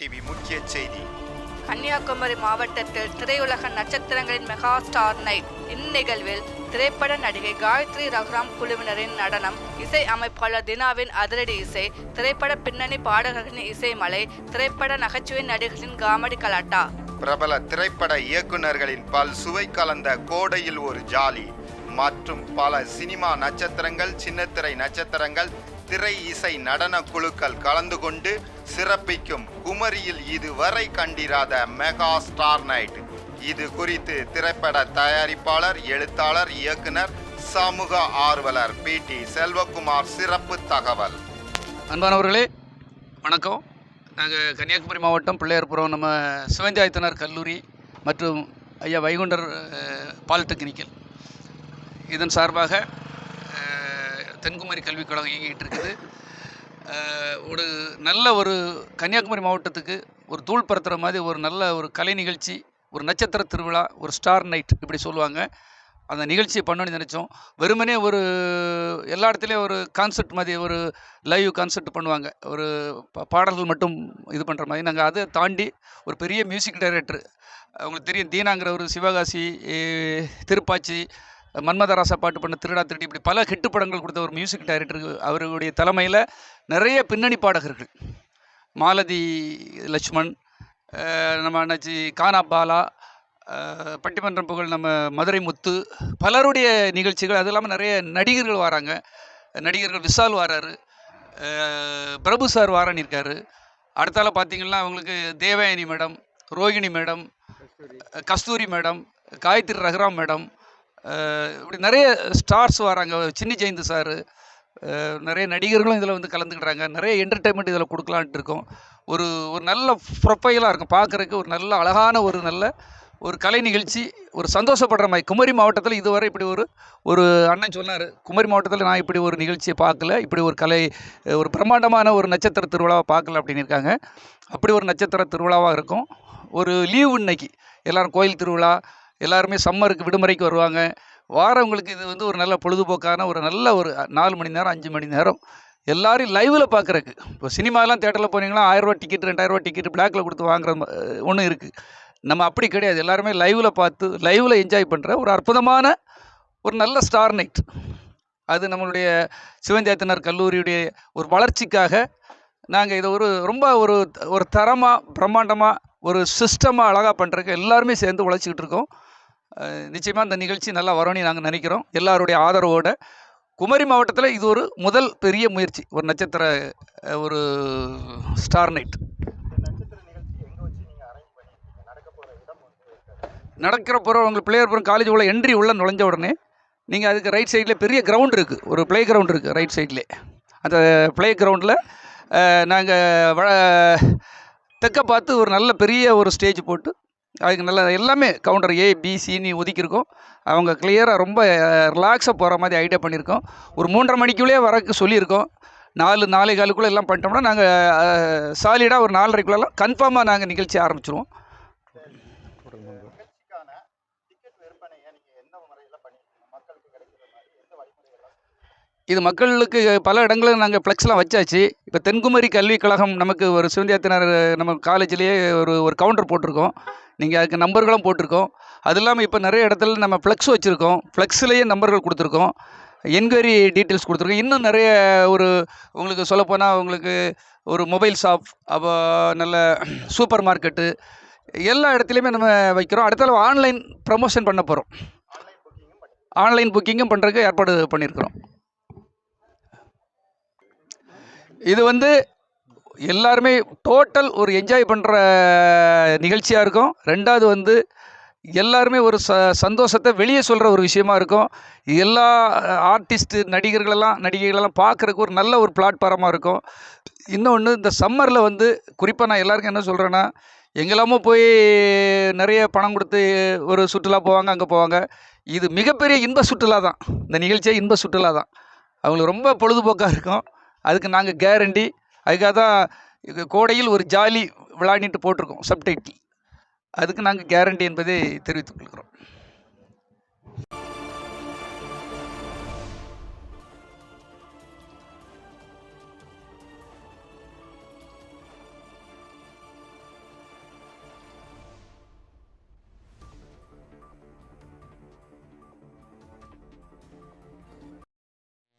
TV முக்கிய செய்தி. கன்னியாகுமரி மாவட்டத்தில் திரையுலக நட்சத்திரங்களின் மெகா ஸ்டார் நைட். இந்நிகழ்வில் திரைப்பட நடிகை காயத்ரி ரகுராம் குழுவினரின் நடனம் இசை அமைப்பாளர் தினாவின் அதிரடி இசை திரைப்பட பின்னணி பாடகர்களின் இசை மலை திரைப்பட நகைச்சுவை நடிகர்களின் காமெடி கலாட்டா. பிரபல திரைப்பட இயக்குனர்களின் பல் சுவை கலந்த கோடையில் ஒரு ஜாலி. மற்றும் பல சினிமா நட்சத்திரங்கள் சின்னத்திரை நட்சத்திரங்கள் திரை இசை நடன குழுக்கள் கலந்து கொண்டு சிறப்பிக்கும் குமரியில் இதுவரை கண்டிராத மெகா ஸ்டார் நைட். இது குறித்து திரைப்பட தயாரிப்பாளர் எழுத்தாளர் இயக்குனர் சமூக ஆர்வலர் பி. டி. செல்வகுமார் சிறப்பு தகவல். அன்பானவர்களே வணக்கம். நாங்கள் கன்னியாகுமரி மாவட்டம் பிள்ளையார்புரம் நம்ம சிவந்தாயத்தனார் கல்லூரி மற்றும் ஐயா வைகுண்டர் பாலிடெக்னிக்கல். இதன் சார்பாக தென்குமரி கல்விக் கழகம் இயங்கிட்டு இருக்குது. ஒரு நல்ல ஒரு கன்னியாகுமரி மாவட்டத்துக்கு ஒரு தூள் பரத்துற மாதிரி ஒரு நல்ல ஒரு கலை நிகழ்ச்சி ஒரு நட்சத்திர திருவிழா ஒரு ஸ்டார் நைட் இப்படி சொல்லுவாங்க. அந்த நிகழ்ச்சியை பண்ணணும்னு நினச்சோம். வெறுமனே ஒரு எல்லா இடத்துலையும் ஒரு கான்செர்ட் மாதிரி ஒரு லைவ் கான்செர்ட் பண்ணுவாங்க. ஒரு பா- பாடல்கள் மட்டும் இது பண்ணுற மாதிரி. நாங்கள் அதை தாண்டி ஒரு பெரிய மியூசிக் டைரக்டர் அவங்களுக்கு தெரியும் தீனாங்கிற ஒரு சிவகாசி திருப்பாச்சி மன்மதராசா பாட்டு பண்ண திருடா திருடி இப்படி பல ஹிட்டு படங்கள் கொடுத்த ஒரு மியூசிக் டைரக்டர் அவருடைய தலைமையில் நிறைய பின்னணி பாடகர்கள். மாலதி லட்சுமண் நம்ம அண்ணாச்சி கானா பாலா பட்டிமன்றம் புகழ் நம்ம மதுரை முத்து பலருடைய நிகழ்ச்சிகள் அது இல்லாமல் நிறைய நடிகர்கள் வராங்க. நடிகர்கள் விஷால் வராரு பிரபு சார் வாரன் இருக்காரு. அடுத்தால பார்த்தீங்கன்னா அவங்களுக்கு Devayani madam Rohini madam Kasthuri madam Gayathri Raghuram madam இப்படி நிறைய ஸ்டார்ஸ் வராங்க. சின்னி ஜெயந்த் சார் நிறைய நடிகர்களும் இதில் வந்து கலந்துக்கிறாங்க. நிறைய என்டர்டைன்மெண்ட் இதில் கொடுக்கலான்ட்டு இருக்கோம். ஒரு ஒரு நல்ல ப்ரொஃபைலாக இருக்கும். பார்க்குறதுக்கு ஒரு நல்ல அழகான ஒரு நல்ல ஒரு கலை நிகழ்ச்சி ஒரு சந்தோஷப்படுற மாதிரி. குமரி மாவட்டத்தில் இதுவரை இப்படி ஒரு ஒரு அண்ணன் சொன்னார். குமரி மாவட்டத்தில் நான் இப்படி ஒரு நிகழ்ச்சியை பார்க்கல. இப்படி ஒரு கலை ஒரு பிரம்மாண்டமான ஒரு நட்சத்திர திருவிழாவை பார்க்கல அப்படின்னு இருக்காங்க. அப்படி ஒரு நட்சத்திர திருவிழாவாக இருக்கும். ஒரு லீவு இன்னைக்கு. எல்லோரும் கோயில் திருவிழா எல்லாருமே சம்மருக்கு விடுமுறைக்கு வருவாங்க. வாரவங்களுக்கு இது வந்து ஒரு நல்ல பொழுதுபோக்கான ஒரு நல்ல ஒரு நாலு மணி நேரம் அஞ்சு மணி நேரம் எல்லாரையும் லைவில் பார்க்குறக்கு இப்போ சினிமாலாம் தேட்டரில் போனீங்கன்னா ஆயிரரூவா டிக்கெட் ரெண்டாயிரரூவா டிக்கெட் பிளாக்ல கொடுத்து வாங்குற ஒன்று இருக்குது நம்ம அப்படி கிடையாது. எல்லாருமே லைவில் பார்த்து லைவில் என்ஜாய் பண்ணுற ஒரு அற்புதமான ஒரு நல்ல ஸ்டார் நைட் அது நம்மளுடைய சிவந்தியாத்தினர் கல்லூரியுடைய ஒரு வளர்ச்சிக்காக நாங்கள் இதை ஒரு ரொம்ப ஒரு ஒரு தரமாக பிரம்மாண்டமாக ஒரு சிஸ்டமாக அழகாக பண்ணுறதுக்கு எல்லாருமே சேர்ந்து உழைச்சிக்கிட்டு இருக்கோம். நிச்சயமாக இந்த நிகழ்ச்சி நல்லா வரும்னு நாங்கள் நினைக்கிறோம். எல்லாருடைய ஆதரவோட குமரி மாவட்டத்தில் இது ஒரு முதல் பெரிய முயற்சி. ஒரு நட்சத்திர ஒரு ஸ்டார் நைட். நடக்கிற போகிற உங்கள் பிளேயர் போகிற காலேஜ் உள்ள என்ட்ரி உள்ளே நுழைஞ்ச உடனே நீங்கள் அதுக்கு ரைட் சைடில் பெரிய கிரவுண்ட் இருக்குது ஒரு ப்ளே கிரவுண்ட் இருக்குது ரைட் சைட்லே அந்த ப்ளே கிரவுண்டில் நாங்கள் வ தெற்க பார்த்து ஒரு நல்ல பெரிய ஒரு ஸ்டேஜ் போட்டு அதுக்கு நல்ல எல்லாமே கவுண்டர் ஏ பி சின்னு ஒதுக்கியிருக்கோம். அவங்க கிளியராக ரொம்ப ரிலாக்ஸாக போகிற மாதிரி ஐடியா பண்ணியிருக்கோம். ஒரு மூன்றரை மணிக்குள்ளேயே வரக்கு சொல்லியிருக்கோம். நாலு நாலே காலுக்குள்ளே எல்லாம் பண்ணிட்டோம்னா நாங்கள் சாலிடாக ஒரு நாலரைக்குள்ளெல்லாம் கன்ஃபார்மாக நாங்கள் நிகழ்ச்சி ஆரம்பிச்சிருவோம். இது மக்களுக்கு பல இடங்களில் நாங்கள் ஃப்ளெக்ஸ்லாம் வச்சாச்சு. இப்போ தென்குமரி கல்விக் கழகம் நமக்கு ஒரு சிவந்தியாத்தினர் நம்ம காலேஜ்லேயே ஒரு ஒரு கவுண்டர் போட்டிருக்கோம். நீங்கள் அதுக்கு நம்பர்களும் போட்டிருக்கோம். அது இல்லாமல் இப்போ நிறைய இடத்துல நம்ம ஃப்ளெக்ஸ் வச்சுருக்கோம். ஃப்ளெக்ஸ்லேயே நம்பர்கள் கொடுத்துருக்கோம். என்கொயரி டீட்டெயில்ஸ் கொடுத்துருக்கோம். இன்னும் நிறைய ஒரு உங்களுக்கு சொல்லப்போனால் உங்களுக்கு ஒரு மொபைல் ஷாப் அப்போ நல்ல சூப்பர் மார்க்கெட்டு எல்லா இடத்துலையுமே நம்ம வைக்கிறோம். அடுத்தால ஆன்லைன் ப்ரமோஷன் பண்ண போகிறோம் ஆன்லைன் புக்கிங்கும் பண்ணுறதுக்கு ஏற்பாடு பண்ணியிருக்கிறோம் இது வந்து எல்லாருமே டோட்டல் ஒரு என்ஜாய் பண்ணுற நிகழ்ச்சியாக இருக்கும். ரெண்டாவது வந்து எல்லாருமே ஒரு ச சந்தோஷத்தை வெளியே சொல்கிற ஒரு விஷயமா இருக்கும். எல்லா ஆர்டிஸ்ட்டு நடிகர்களெல்லாம் நடிகைகளெல்லாம் பார்க்குறக்கு ஒரு நல்ல ஒரு பிளாட்ஃபாரமாக இருக்கும். இன்னொன்று இந்த சம்மரில் வந்து குறிப்பாக நான் எல்லாருக்கும் என்ன சொல்கிறேன்னா எங்கெல்லாமோ போய் நிறைய பணம் கொடுத்து ஒரு சுற்றுலா போவாங்க அங்கே போவாங்க. இது மிகப்பெரிய இன்ப சுற்றுலா தான். இந்த நிகழ்ச்சியே இன்ப சுற்றுலா தான். அவங்களுக்கு ரொம்ப பொழுதுபோக்காக இருக்கும். அதுக்கு நாங்கள் கேரண்டி அதுக்காக தான் இது கோடையில் ஒரு ஜாலி விளையாடிட்டு போட்டிருக்கோம் சப்டைட்டில் அதுக்கு நாங்கள் கேரண்டி என்பதை தெரிவித்துக் கொள்கிறோம்.